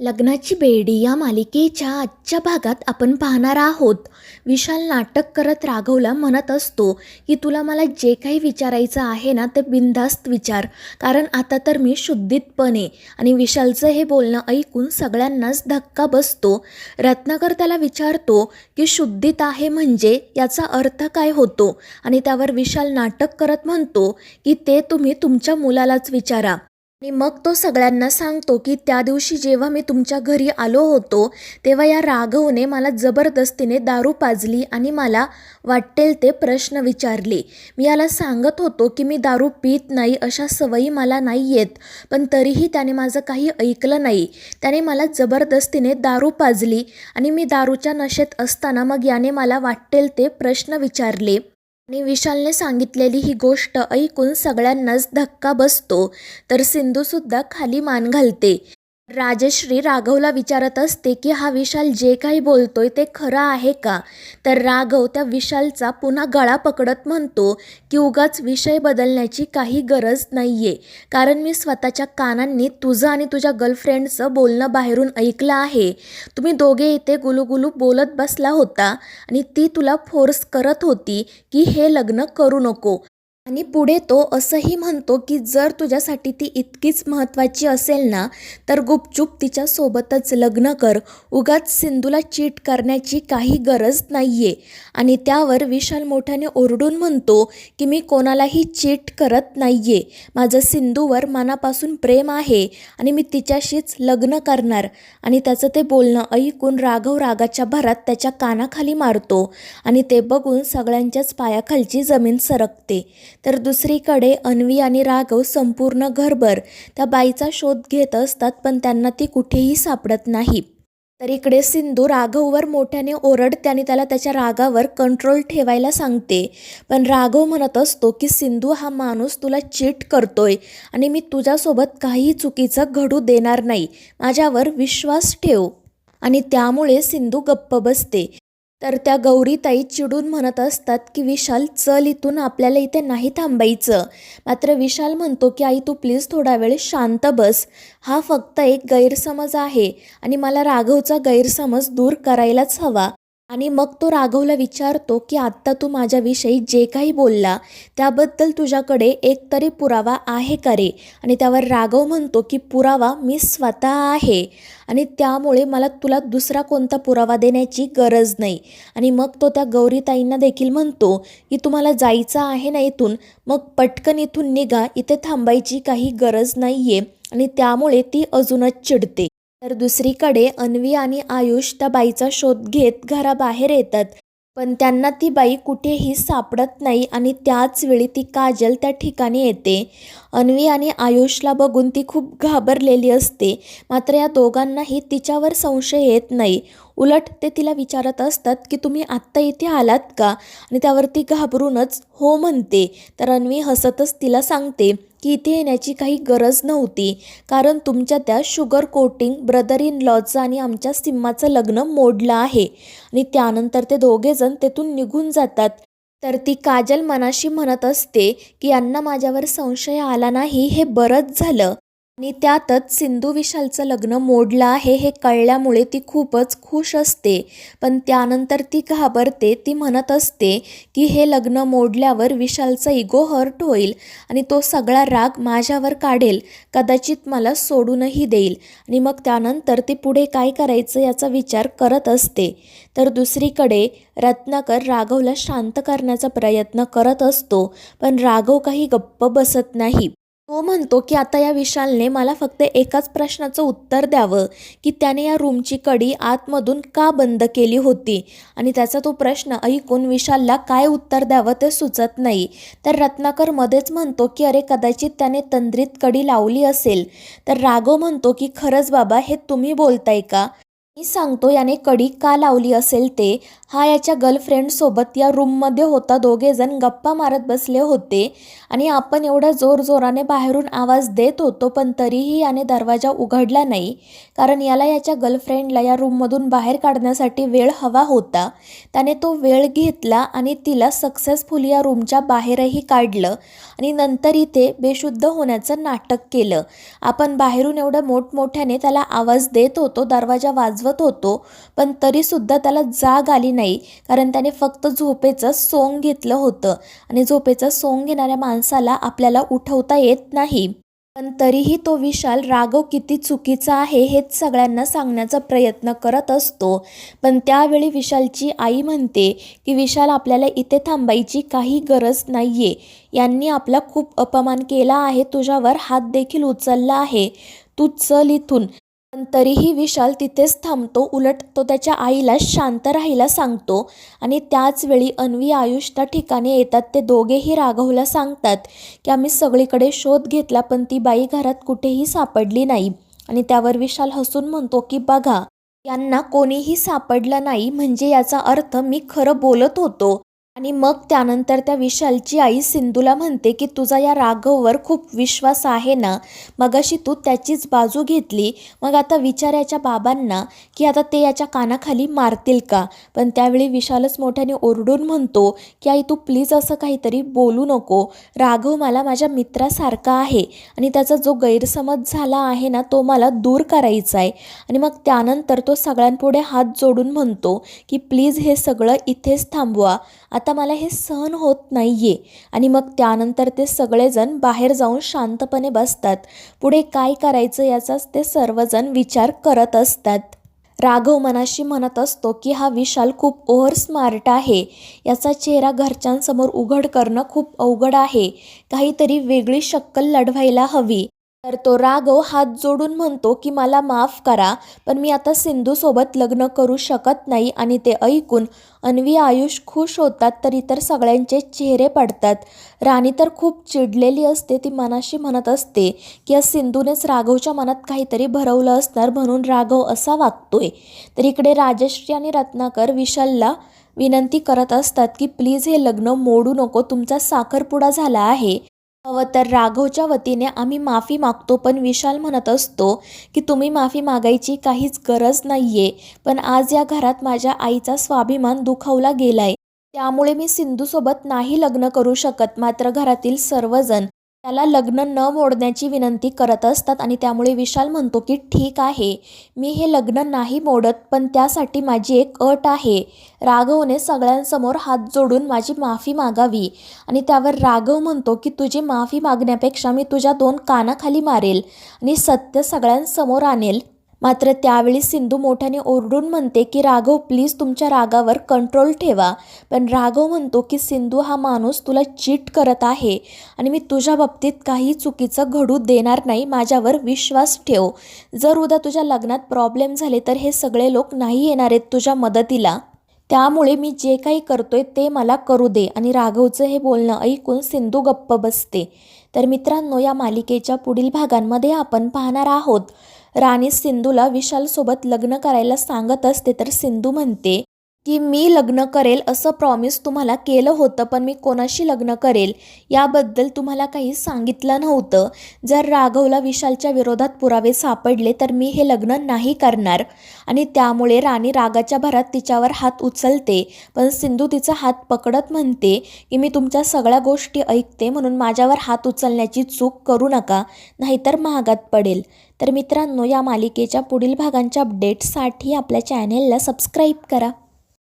लग्नाची बेडी या मालिकेच्या आजच्या भागात आपण पाहणार आहोत. विशाल नाटक करत राघवला म्हणत असतो की तुला मला जे काही विचारायचं आहे ना ते बिनधास्त विचार. कारण आता तर मी शुद्धीतपणे आणि विशालचं हे बोलणं ऐकून सगळ्यांनाच धक्का बसतो. रत्नाकर त्याला विचारतो की शुद्धीत आहे म्हणजे याचा अर्थ काय होतो? आणि त्यावर विशाल नाटक करत म्हणतो की ते तुम्ही तुमच्या मुलालाच विचारा. आणि मग तो सगळ्यांना सांगतो की त्या दिवशी जेव्हा मी तुमच्या घरी आलो होतो तेव्हा या राघवने मला जबरदस्तीने दारू पाजली आणि मला वाटेल ते प्रश्न विचारले. मी याला सांगत होतो की मी दारू पित नाही अशा सवयी मला नाही येत पण तरीही त्याने माझं काही ऐकलं नाही. त्याने मला जबरदस्तीने दारू पाजली आणि मी दारूच्या नशेत असताना मग याने मला वाटेल ते प्रश्न विचारले. आणि विशालने सांगितलेली ही गोष्ट ऐकून सगळ्यांनाच धक्का बसतो तर सिंधूसुद्धा खाली मान घालते. राजश्री राघवला विचारत असते की हा विशाल जे काही बोलतोय ते खरं आहे का? तर राघव त्या विशालचा पुन्हा गळा पकडत म्हणतो की उगाच विषय बदलण्याची काही गरज नाही आहे कारण मी स्वतःच्या कानांनी तुझं आणि तुझ्या गर्लफ्रेंडचं बोलणं बाहेरून ऐकलं आहे. तुम्ही दोघे इथे गुलूगुलू बोलत बसला होता आणि ती तुला फोर्स करत होती की हे लग्न करू नको. आणि पुढे तो असंही म्हणतो की जर तुझ्यासाठी ती इतकीच महत्त्वाची असेल ना तर गुपचूप तिच्यासोबतच लग्न कर. उगाच सिंधूला चीट करण्याची काही गरज नाही आहे आणि त्यावर विशाल मोठ्याने ओरडून म्हणतो की मी कोणालाही चीट करत नाही आहे माझं सिंधूवर मनापासून प्रेम आहे आणि मी तिच्याशीच लग्न करणार. आणि त्याचं ते बोलणं ऐकून राघव रागाच्या भरात त्याच्या कानाखाली मारतो आणि ते बघून सगळ्यांच्याच पायाखालची जमीन सरकते. तर दुसरीकडे अन्वी आणि राघव संपूर्ण घरभर त्या बाईचा शोध घेत असतात पण त्यांना ती कुठेही सापडत नाही. तर इकडे सिंधू राघववर मोठ्याने ओरडते आणि त्याला त्याच्या रागावर कंट्रोल ठेवायला सांगते. पण राघव म्हणत असतो की सिंधू हा माणूस तुला चीट करतोय आणि मी तुझ्यासोबत काही चुकीचं घडू देणार नाही. माझ्यावर विश्वास ठेव. आणि त्यामुळे सिंधू गप्प बसते. तर त्या गौरीताई चिडून म्हणत असतात की विशाल चल इथून आपल्याला इथे नाही थांबायचं. मात्र विशाल म्हणतो की आई तू प्लीज थोडा वेळ शांत बस. हा फक्त एक गैरसमज आहे आणि मला राघवचा गैरसमज दूर करायलाच हवा. आणि मग तो राघवला विचारतो की आत्ता तू माझ्याविषयी जे काही बोलला त्याबद्दल तुझ्याकडे एकतरी पुरावा आहे का रे? आणि त्यावर राघव म्हणतो की पुरावा मी स्वतः आहे आणि त्यामुळे मला तुला दुसरा कोणता पुरावा देण्याची गरज नाही. आणि मग तो त्या गौरीताईंना देखील म्हणतो की तुम्हाला जायचं आहे ना इथून मग पटकन इथून निघा इथे थांबायची काही गरज नाही आहे आणि त्यामुळे ती अजूनच चिडते. तर दुसरीकडे अन्वी आणि आयुष त्या बाईचा शोध घेत घराबाहेर येतात. पण त्यांना ती बाई कुठेही सापडत नाही आणि त्याच वेळी ती काजल त्या ठिकाणी येते. अन्वी आणि आयुषला बघून ती खूप घाबरलेली असते. मात्र या दोघांनाही तिच्यावर संशय येत नाही. उलट ते तिला विचारत असतात की तुम्ही आत्ता इथे आलात का? आणि त्यावर ती घाबरूनच हो म्हणते. तर अन्वी हसतच तिला सांगते. की इथे येण्याची काही गरज नव्हती. कारण तुमच्या त्या शुगर कोटिंग ब्रदर इन लॉचं आणि आमच्या सिम्माचं लग्न मोडलं आहे. आणि त्यानंतर ते दोघेजण तेथून निघून जातात. तर ती काजल मनाशी म्हणत असते की यांना माझ्यावर संशय आला नाही हे बरंच झालं. आणि त्यातच सिंधू विशालचं लग्न मोडलं आहे हे कळल्यामुळे ती खूपच खुश असते. पण त्यानंतर ती घाबरते ती म्हणत असते की हे लग्न मोडल्यावर विशालचा इगो हर्ट होईल आणि तो सगळा राग माझ्यावर काढेल कदाचित मला सोडूनही देईल. आणि मग त्यानंतर ती पुढे काय करायचं याचा विचार करत असते. तर दुसरीकडे रत्नाकर राघवला शांत करण्याचा प्रयत्न करत असतो पण राघव काही गप्प बसत नाही. तो म्हणतो की आता या विशालने मला फक्त एकाच प्रश्नाचं उत्तर द्यावं की त्याने या रूमची कडी आतमधून का बंद केली होती? आणि त्याचा तो प्रश्न ऐकून विशालला काय उत्तर द्यावं ते सुचत नाही. तर रत्नाकर मध्येच म्हणतो की अरे कदाचित त्याने तंद्रीत कडी लावली असेल. तर राघव म्हणतो की खरंच बाबा हे तुम्ही बोलताय का? मी सांगतो याने कडी का लावली असेल ते? हा याच्या गर्लफ्रेंडसोबत या रूममध्ये होता. दोघेजण गप्पा मारत बसले होते. आणि आपण एवढ्या जोरजोराने बाहेरून आवाज देत होतो पण तरीही याने दरवाजा उघडला नाही. कारण याला याच्या गर्लफ्रेंडला या रूममधून बाहेर काढण्यासाठी वेळ हवा होता. त्याने तो वेळ घेतला आणि तिला सक्सेसफुली या रूमच्या बाहेरही काढलं. आणि नंतर इथे बेशुद्ध होण्याचं नाटक केलं. आपण बाहेरून एवढं मोठमोठ्याने त्याला आवाज देत होतो दरवाजा वाजवत होतो पण तरीसुद्धा त्याला जाग आली नाही कारण त्याने फक्त झोपेचं सोंग घेतलं होतं आणि झोपेचं सोंग घेणाऱ्या माणसाला आपल्याला उठवता येत नाही. पण तरीही तो विशाल राघव किती चुकीचा आहे हेच सगळ्यांना सांगण्याचा प्रयत्न करत असतो. पण त्यावेळी विशालची आई म्हणते की विशाल आपल्याला इथे थांबायची काही गरज नाही आहे यांनी आपला खूप अपमान केला आहे तुझ्यावर हात देखील उचलला आहे. तू चल इथून. पण तरीही विशाल तिथेच थांबतो उलट तो त्याच्या आईला शांत राहायला सांगतो. आणि त्याचवेळी अन्वी आयुष त्या ठिकाणी येतात. ते दोघेही राघवला सांगतात की आम्ही सगळीकडे शोध घेतला पण ती बाई घरात कुठेही सापडली नाही. आणि त्यावर विशाल हसून म्हणतो की बघा यांना कोणीही सापडलं नाही म्हणजे याचा अर्थ मी खरं बोलत होतो. आणि मग त्यानंतर त्या विशालची आई सिंधूला म्हणते की तुझा या राघववर खूप विश्वास आहे ना? मगाशी तू त्याचीच बाजू घेतली. मग आता विचारायच्या बाबांना की आता ते याच्या कानाखाली मारतील का? पण त्यावेळी विशालच मोठ्याने ओरडून म्हणतो की आई तू प्लीज असं काहीतरी बोलू नको. राघव मला माझ्या मित्रासारखा आहे आणि त्याचा जो गैरसमज झाला आहे ना तो मला दूर करायचा आहे. आणि मग त्यानंतर तो सगळ्यांपुढे हात जोडून म्हणतो की प्लीज हे सगळं इथेच थांबवा. आता आता मला हे सहन होत नाही आहे आणि मग त्यानंतर ते सगळेजण बाहेर जाऊन शांतपणे बसतात. पुढे काय करायचं याचाच ते सर्वजण विचार करत असतात. राघव मनाशी म्हणत असतो की हा विशाल खूप ओव्हर स्मार्ट आहे. याचा चेहरा घरच्यांसमोर उघड करणं खूप अवघड आहे. काहीतरी वेगळी शक्कल लढवायला हवी. तर तो राघव हात जोडून म्हणतो की मला माफ करा पण मी आता सिंधूसोबत लग्न करू शकत नाही आणि ते ऐकून अन्वी आयुष खुश होतात तर इतर सगळ्यांचे चेहरे पडतात. राणी तर खूप चिडलेली असते ती मनाशी म्हणत असते की या सिंधूनेच राघवच्या मनात काहीतरी भरवलं असणार म्हणून राघव असा वागतोय. तर इकडे राजश्री आणि रत्नाकर विशालला विनंती करत असतात की प्लीज हे लग्न मोडू नको तुमचा साखरपुडा झाला आहे. हवं तर राघवच्या वतीने आम्ही माफी मागतो पण विशाल म्हणत असतो की तुम्ही माफी मागायची काहीच गरज नाही आहे पण आज या घरात माझ्या आईचा स्वाभिमान दुखावला गेलाय. त्यामुळे मी सिंधूसोबत नाही लग्न करू शकत मात्र घरातील सर्वजण त्याला लग्न न मोडण्याची विनंती करत असतात आणि त्यामुळे विशाल म्हणतो की ठीक आहे मी हे लग्न नाही मोडत पण त्यासाठी माझी एक अट आहे. राघवने सगळ्यांसमोर हात जोडून माझी माफी मागावी. आणि त्यावर राघव म्हणतो की तुझी माफी मागण्यापेक्षा मी तुझ्या दोन कानाखाली मारेल आणि सत्य सगळ्यांसमोर आणेल. मात्र त्यावेळी सिंधू मोठ्याने ओरडून म्हणते की राघव प्लीज तुमच्या रागावर कंट्रोल ठेवा. पण राघव म्हणतो की सिंधू हा माणूस तुला चीट करत आहे आणि मी तुझ्या बाबतीत काही चुकीचं घडू देणार नाही. माझ्यावर विश्वास ठेव. जर उद्या तुझ्या लग्नात प्रॉब्लेम झाले तर हे सगळे लोक नाही येणार आहेत तुझ्या मदतीला. त्यामुळे मी जे काही करतोय ते मला करू दे. आणि राघवचं हे बोलणं ऐकून सिंधू गप्प बसते. तर मित्रांनो या मालिकेच्या पुढील भागांमध्ये आपण पाहणार आहोत. राणी सिंधूला विशालसोबत लग्न करायला सांगत असते तर सिंधू म्हणते. की मी लग्न करेल असं प्रॉमिस तुम्हाला केलं होतं पण मी कोणाशी लग्न करेल याबद्दल तुम्हाला काही सांगितलं नव्हतं. जर राघवला विशालच्या विरोधात पुरावे सापडले तर मी हे लग्न नाही करणार. आणि त्यामुळे राणी रागाच्या भरात तिच्यावर हात उचलते पण सिंधू तिचा हात पकडत म्हणते की मी तुमच्या सगळ्या गोष्टी ऐकते म्हणून माझ्यावर हात उचलण्याची चूक करू नका नाहीतर महागात पडेल. तर मित्रांनो या मालिकेच्या पुढील भागांच्या अपडेट्ससाठी आपल्या चॅनेलला सबस्क्राईब करा.